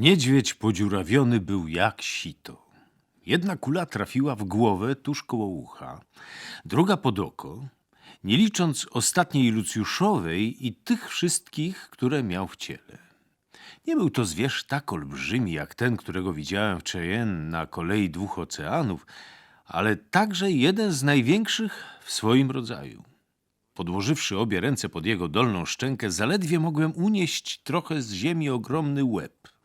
Niedźwiedź podziurawiony był jak sito. Jedna kula trafiła w głowę tuż koło ucha, druga pod oko, nie licząc ostatniej Lucjuszowej i tych wszystkich, które miał w ciele. Nie był to zwierz tak olbrzymi jak ten, którego widziałem w Cheyenne na kolei dwóch oceanów, ale także jeden z największych w swoim rodzaju. Podłożywszy obie ręce pod jego dolną szczękę, zaledwie mogłem unieść trochę z ziemi ogromny łeb.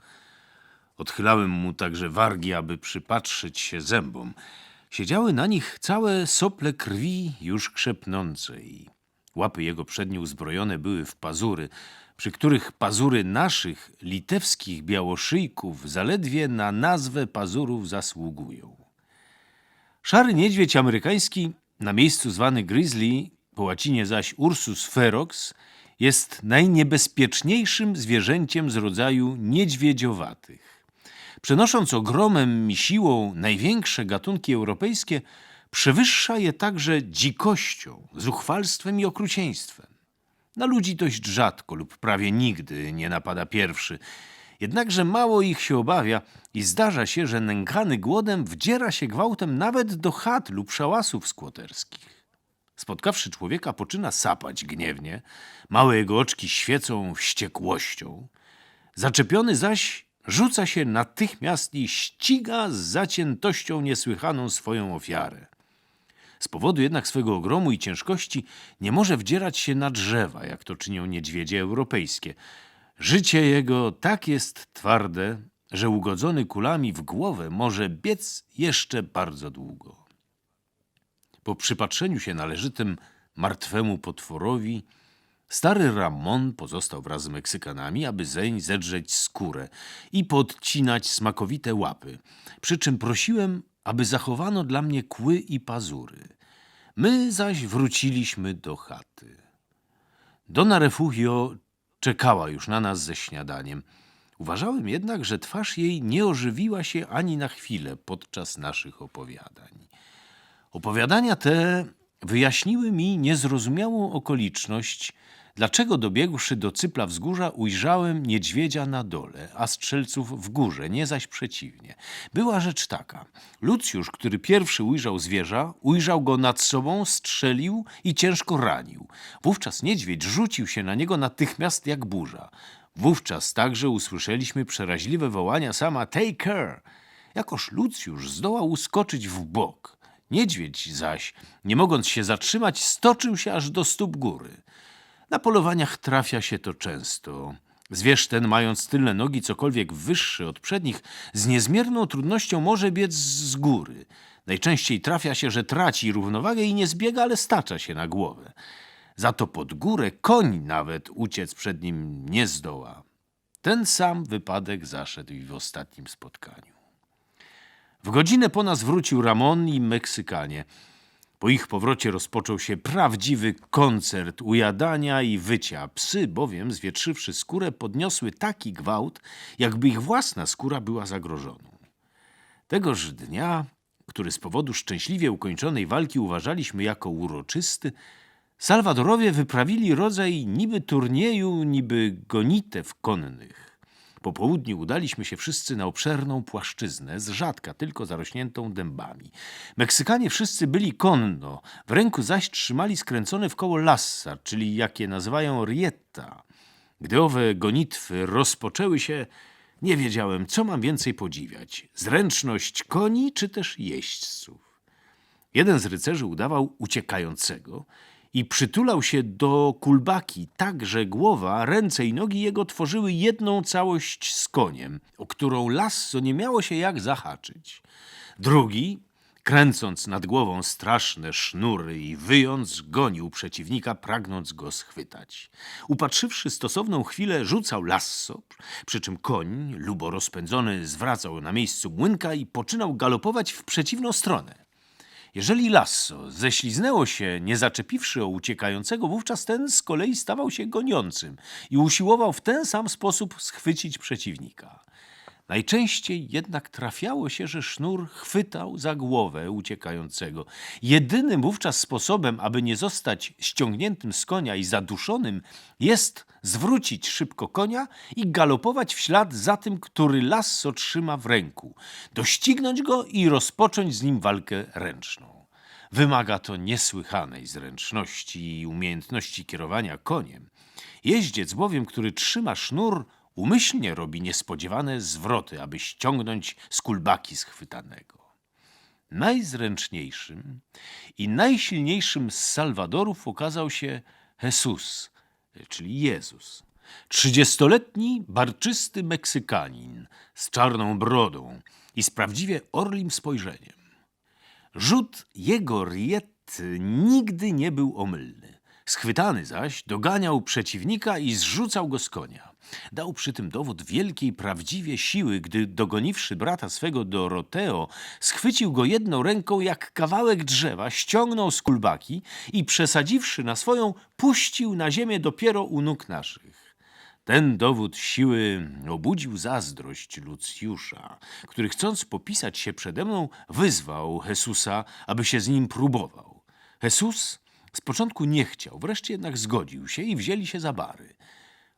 Odchylałem mu także wargi, aby przypatrzyć się zębom. Siedziały na nich całe sople krwi już krzepnącej. Łapy jego przednie uzbrojone były w pazury, przy których pazury naszych, litewskich białoszyjków zaledwie na nazwę pazurów zasługują. Szary niedźwiedź amerykański, na miejscu zwany grizzly, po łacinie zaś Ursus ferox, jest najniebezpieczniejszym zwierzęciem z rodzaju niedźwiedziowatych. Przenosząc ogromem i siłą największe gatunki europejskie, przewyższa je także dzikością, zuchwalstwem i okrucieństwem. Na ludzi dość rzadko lub prawie nigdy nie napada pierwszy, jednakże mało ich się obawia i zdarza się, że nękany głodem wdziera się gwałtem nawet do chat lub szałasów skłoterskich. Spotkawszy człowieka, poczyna sapać gniewnie, małe jego oczki świecą wściekłością. Zaczepiony zaś rzuca się natychmiast i ściga z zaciętością niesłychaną swoją ofiarę. Z powodu jednak swego ogromu i ciężkości nie może wdzierać się na drzewa, jak to czynią niedźwiedzie europejskie. Życie jego tak jest twarde, że ugodzony kulami w głowę może biec jeszcze bardzo długo. Po przypatrzeniu się należytym martwemu potworowi, stary Ramon pozostał wraz z Meksykanami, aby zeń zedrzeć skórę i podcinać smakowite łapy. Przy czym prosiłem, aby zachowano dla mnie kły i pazury. My zaś wróciliśmy do chaty. Dona Refugio czekała już na nas ze śniadaniem. Uważałem jednak, że twarz jej nie ożywiła się ani na chwilę podczas naszych opowiadań. Opowiadania te wyjaśniły mi niezrozumiałą okoliczność, dlaczego dobiegłszy do cypla wzgórza ujrzałem niedźwiedzia na dole, a strzelców w górze, nie zaś przeciwnie. Była rzecz taka. Lucjusz, który pierwszy ujrzał zwierza, ujrzał go nad sobą, strzelił i ciężko ranił. Wówczas niedźwiedź rzucił się na niego natychmiast jak burza. Wówczas także usłyszeliśmy przeraźliwe wołania sama take care. Jakoż Lucjusz zdołał uskoczyć w bok. Niedźwiedź zaś, nie mogąc się zatrzymać, stoczył się aż do stóp góry. Na polowaniach trafia się to często. Zwierz ten, mając tylne nogi cokolwiek wyższe od przednich, z niezmierną trudnością może biec z góry. Najczęściej trafia się, że traci równowagę i nie zbiega, ale stacza się na głowę. Za to pod górę koń nawet uciec przed nim nie zdoła. Ten sam wypadek zaszedł i w ostatnim spotkaniu. W godzinę po nas wrócił Ramon i Meksykanie. Po ich powrocie rozpoczął się prawdziwy koncert ujadania i wycia. Psy bowiem, zwietrzywszy skórę, podniosły taki gwałt, jakby ich własna skóra była zagrożoną. Tegoż dnia, który z powodu szczęśliwie ukończonej walki uważaliśmy jako uroczysty, Salwadorowie wyprawili rodzaj niby turnieju, niby gonitew konnych. Po południu udaliśmy się wszyscy na obszerną płaszczyznę, z rzadka tylko zarośniętą dębami. Meksykanie wszyscy byli konno, w ręku zaś trzymali skręcone w koło lassa, czyli jakie nazywają rietta. Gdy owe gonitwy rozpoczęły się, nie wiedziałem, co mam więcej podziwiać. Zręczność koni, czy też jeźdźców. Jeden z rycerzy udawał uciekającego i przytulał się do kulbaki tak, że głowa, ręce i nogi jego tworzyły jedną całość z koniem, o którą lasso nie miało się jak zahaczyć. Drugi, kręcąc nad głową straszne sznury i wyjąc, gonił przeciwnika, pragnąc go schwytać. Upatrzywszy stosowną chwilę, rzucał lasso, przy czym koń, lubo rozpędzony, zwracał na miejscu młynka i poczynał galopować w przeciwną stronę. Jeżeli lasso ześliznęło się, nie zaczepiwszy o uciekającego, wówczas ten z kolei stawał się goniącym i usiłował w ten sam sposób schwycić przeciwnika. Najczęściej jednak trafiało się, że sznur chwytał za głowę uciekającego. Jedynym wówczas sposobem, aby nie zostać ściągniętym z konia i zaduszonym, jest zwrócić szybko konia i galopować w ślad za tym, który lasso trzyma w ręku, doścignąć go i rozpocząć z nim walkę ręczną. Wymaga to niesłychanej zręczności i umiejętności kierowania koniem. Jeździec bowiem, który trzyma sznur, umyślnie robi niespodziewane zwroty, aby ściągnąć z kulbaki schwytanego. Najzręczniejszym i najsilniejszym z Salwadorów okazał się Jesus, czyli Jezus. Trzydziestoletni, barczysty Meksykanin z czarną brodą i z prawdziwie orlim spojrzeniem. Rzut jego riety nigdy nie był omylny. Schwytany zaś doganiał przeciwnika i zrzucał go z konia. Dał przy tym dowód wielkiej prawdziwie siły, gdy dogoniwszy brata swego Doroteo, schwycił go jedną ręką jak kawałek drzewa, ściągnął z kulbaki i przesadziwszy na swoją, puścił na ziemię dopiero u nóg naszych. Ten dowód siły obudził zazdrość Lucjusza, który chcąc popisać się przede mną, wyzwał Jezusa, aby się z nim próbował. Jesus z początku nie chciał, wreszcie jednak zgodził się i wzięli się za bary.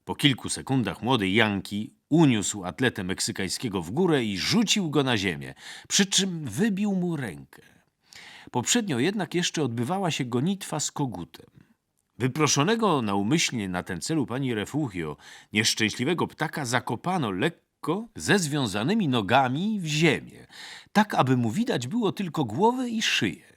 Po kilku sekundach młody Janki uniósł atletę meksykańskiego w górę i rzucił go na ziemię, przy czym wybił mu rękę. Poprzednio jednak jeszcze odbywała się gonitwa z kogutem. Wyproszonego naumyślnie na ten celu pani Refugio, nieszczęśliwego ptaka zakopano lekko ze związanymi nogami w ziemię, tak aby mu widać było tylko głowę i szyję.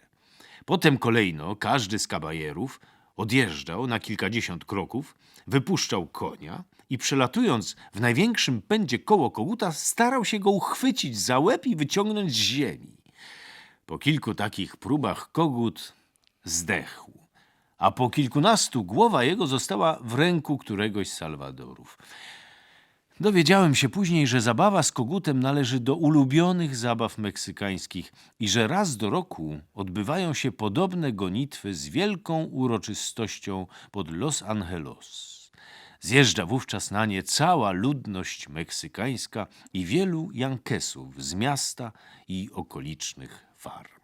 Potem kolejno każdy z kabajerów odjeżdżał na kilkadziesiąt kroków, wypuszczał konia i przelatując w największym pędzie koło koguta, starał się go uchwycić za łeb i wyciągnąć z ziemi. Po kilku takich próbach kogut zdechł, a po kilkunastu głowa jego została w ręku któregoś z Salwadorów. Dowiedziałem się później, że zabawa z kogutem należy do ulubionych zabaw meksykańskich i że raz do roku odbywają się podobne gonitwy z wielką uroczystością pod Los Angeles. Zjeżdża wówczas na nie cała ludność meksykańska i wielu Jankesów z miasta i okolicznych farm.